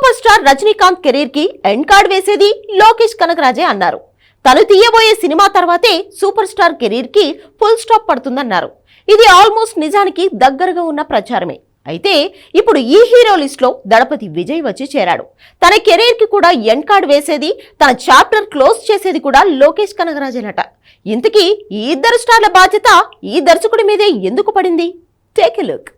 Super star Rajinikanth కెరీర్కి end card వేసేది లోకేష్ కనకరాజే అన్నారు. తను తీయబోయే సినిమా తర్వాతే సూపర్ స్టార్ కెరీర్కి ఫుల్ స్టాప్ పడుతుందన్నారు. ఇది ఆల్మోస్ట్ నిజానికి దగ్గరగా ఉన్న ప్రచారమే. అయితే ఇప్పుడు ఈ హీరో లిస్ట్లో దళపతి విజయ్ వచ్చి చేరాడు. తన కెరీర్కి కూడా ఎండ్ కార్డ్ వేసేది తన చాప్టర్ క్లోజ్ చేసేది కూడా లోకేష్ కనగరాజేనట ఇంతకీ ఈ ఇద్దరు స్టార్ల బాధ్యత ఈ దర్శకుడి మీదే ఎందుకు పడింది? Take a look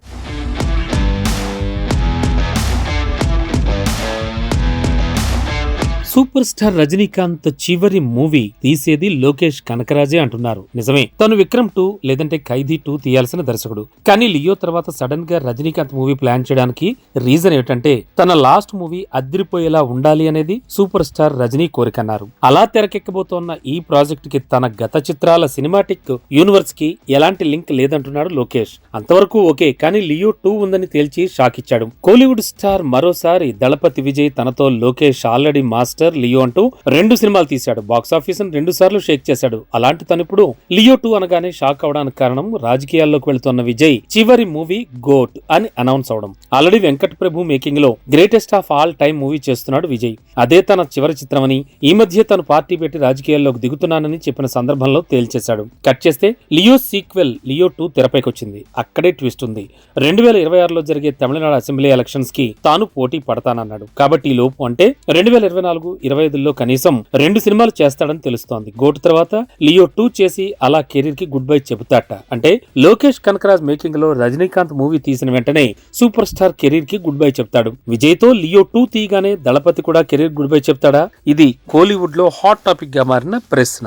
super star Rajinikanth చివరి మూవీ తీసేది లోకేష్ కనకరాజే అంటున్నారు. నిజమే. తను విక్రమ్ టూ లేదంటే ఖైదీ టూ తీయాల్సిన దర్శకుడు. కానీ లియో తర్వాత సడన్గా రజనీకాంత్ మూవీ ప్లాన్ చేయడానికి రీజన్ ఏమిటంటే తన లాస్ట్ మూవీ అదిరిపోయేలా ఉండాలి అనేది సూపర్ స్టార్ రజనీ కోరికన్నారు. అలా తెరకెక్కబోతోన్న ఈ ప్రాజెక్ట్కి తన గత చిత్రాల సినిమాటిక్ యూనివర్స్కి ఎలాంటి లింక్ లేదంటున్నాడు లోకేష్. అంతవరకు ఓకే కానీ లియో టూ ఉందని తేల్చి షాక్ ఇచ్చాడు కోలీవుడ్ స్టార్ మరోసారి దళపతి విజయ్ తనతో లోకేష్ ఆల్రెడీ మాస్టర్ లియో అంటూ రెండు సినిమాలు తీశాడు. బాక్స్ ఆఫీస్ రెండు సార్లు షేక్ చేశాడు. అలాంటి తనిప్పుడు లియో టూ అనగానే షాక్ అవడానికి కారణం రాజకీయాల్లోకి వెళ్తున్న విజయ్ చివరి మూవీ గోట్ అని అనౌన్స్ అవడం. Already Venkat Prabhu మేకింగ్లో greatest of all time movie చేస్తున్నాడు విజయ్. అదే తన చివరి చిత్రమని ఈ మధ్య తను పార్టీ పెట్టి రాజకీయాల్లోకి దిగుతున్నానని చెప్పిన సందర్భంలో తేల్చేశాడు. కట్ చేస్తే లియో సీక్వెల్ లియో టూ తెరపైకి వచ్చింది అక్కడే ట్విస్ట్ ఉంది. రెండు వేల ఇరవై ఆరులో జరిగే తమిళనాడు అసెంబ్లీ ఎలక్షన్స్కి తాను పోటీ పడతానన్నాడు. కాబట్టి ఈ లోపు అంటే రెండు వేల ఇరవై నాలుగు ఇరవై ఐదులో కనీసం రెండు సినిమాలు చేస్తాడని తెలుస్తోంది. గోటు తర్వాత లియో టూ చేసి అలా కెరీర్కి గుడ్ బై చెబుతాట. అంటే లోకేష్ కనకరాజ్ మేకింగ్లో రజనీకాంత్ మూవీ తీసిన వెంటనే సూపర్ స్టార్ కెరీర్కి గుడ్ బై చెప్తాడు. విజయ్తో లియో టూ తీయగానే దళపతి కూడా కెరీర్ గుడ్ బై చెప్తాడా? ఇది కోలీవుడ్లో హాట్ టాపిక్గా మారిన ప్రశ్న.